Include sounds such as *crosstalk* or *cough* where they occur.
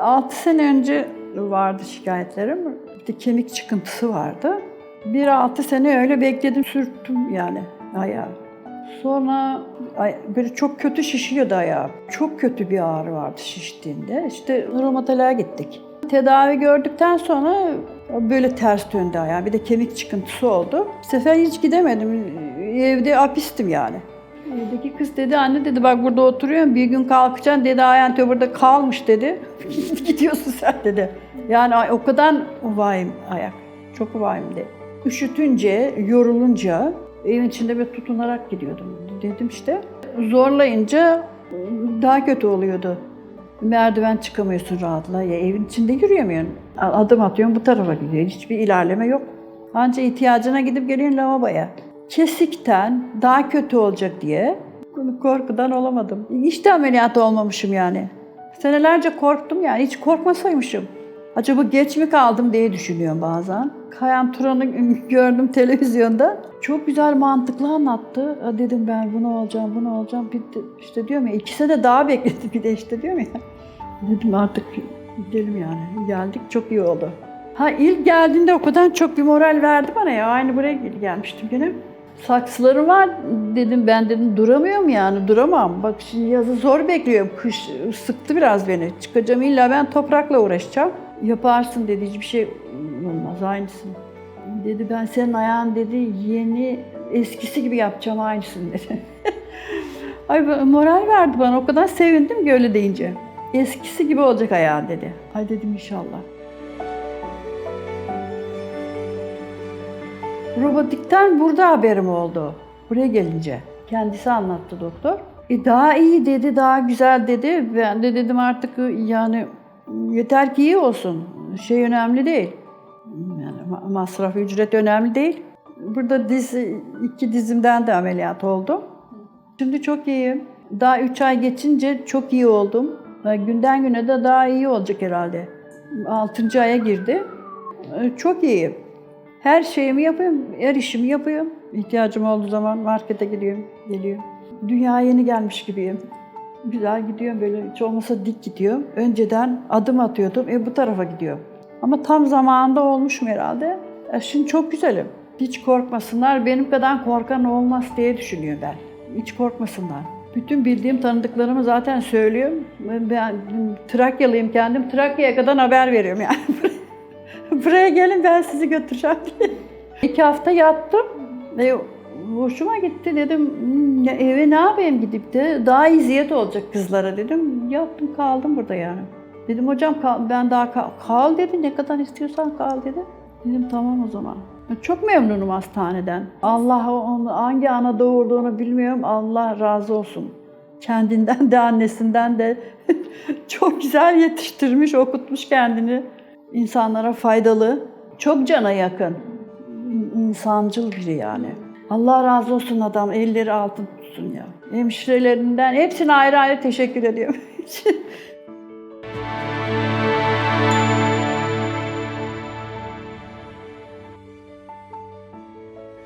6 sene önce vardı şikayetlerim. De kemik çıkıntısı vardı. Bir altı sene öyle bekledim, sürttüm yani ayağı. Sonra böyle çok kötü şişiyordu ayağım. Çok kötü bir ağrı vardı şiştiğinde. İşte romatoloğa gittik. Tedavi gördükten sonra böyle ters döndü ayağım. Bir de kemik çıkıntısı oldu. Bu sefer hiç gidemedim. Evde apistim yani. Evdeki kız dedi anne dedi bak burada oturuyorum bir gün kalkacaksın dedi ayağın burada kalmış dedi. *laughs* Gidiyorsun sen dedi. Yani o kadar vahim ayak. Çok vahimdi. Üşütünce, yorulunca evin içinde böyle tutunarak gidiyordum. Dedim işte. Zorlayınca daha kötü oluyordu. Merdiven çıkamıyorsun rahatla. Ya evin içinde yürüyemiyorsun. Adım atıyorsun bu tarafa gidiyor. Hiçbir ilerleme yok. Anca ihtiyacına gidip geliyorsun lavaboya. Kesikten daha kötü olacak diye korkudan olamadım. Hiç de ameliyat olmamışım yani. Senelerce korktum yani hiç korkmasaymışım. Acaba geç mi kaldım diye düşünüyorum bazen. Kayan Turan'ı *laughs* gördüm televizyonda. Çok güzel mantıklı anlattı. Dedim ben bunu olacağım, bunu olacağım. Bir de işte diyorum ya ikisi de daha bekledi *laughs* bir de işte diyorum ya. Dedim artık gidelim yani. Geldik çok iyi oldu. Ha ilk geldiğinde o kadar çok bir moral verdi bana ya. Aynı buraya gel- gelmiştim gene. Saksılarım var dedim ben dedim duramıyorum yani duramam. Bak şimdi yazı zor bekliyorum. Kış sıktı biraz beni. Çıkacağım illa ben toprakla uğraşacağım. Yaparsın dedi hiçbir şey olmaz aynısını. Dedi ben senin ayağın dedi yeni eskisi gibi yapacağım aynısını *laughs* dedi. Ay moral verdi bana o kadar sevindim ki öyle deyince. Eskisi gibi olacak ayağın dedi. Ay dedim inşallah. Robotikten burada haberim oldu. Buraya gelince. Kendisi anlattı doktor. E daha iyi dedi, daha güzel dedi. Ben de dedim artık yani yeter ki iyi olsun. Şey önemli değil. Yani ma- masraf, ücret önemli değil. Burada diz, iki dizimden de ameliyat oldum. Şimdi çok iyiyim. Daha üç ay geçince çok iyi oldum. E, Günden güne de daha iyi olacak herhalde. Altıncı aya girdi. E, Çok iyiyim. Her şeyimi yapıyorum, her işimi yapıyorum. İhtiyacım olduğu zaman markete gidiyorum, geliyorum. Dünya yeni gelmiş gibiyim. Güzel gidiyorum böyle, hiç olmasa dik gidiyorum. Önceden adım atıyordum, e bu tarafa gidiyorum. Ama tam zamanında olmuşum herhalde. E şimdi çok güzelim. Hiç korkmasınlar, benim kadar korkan olmaz diye düşünüyorum ben. Hiç korkmasınlar. Bütün bildiğim tanıdıklarımı zaten söylüyorum. Ben Trakyalıyım kendim. Trakya'ya kadar haber veriyorum yani. *laughs* *laughs* Buraya gelin ben sizi götüreceğim diye. *laughs* İki hafta yattım. E, hoşuma gitti dedim "Hmm, ya eve ne yapayım gidip de daha eziyet olacak kızlara dedim. Yattım kaldım burada yani. Dedim hocam ben daha kal, kal dedi ne kadar istiyorsan kal dedi. Dedim tamam o zaman. Çok memnunum hastaneden. Allah onu hangi ana doğurduğunu bilmiyorum. Allah razı olsun. Kendinden de annesinden de *laughs* çok güzel yetiştirmiş, okutmuş kendini. İnsanlara faydalı, çok cana yakın. insancıl biri yani. Allah razı olsun adam, elleri altın tutsun ya. Hemşirelerinden hepsine ayrı ayrı teşekkür ediyorum. *laughs*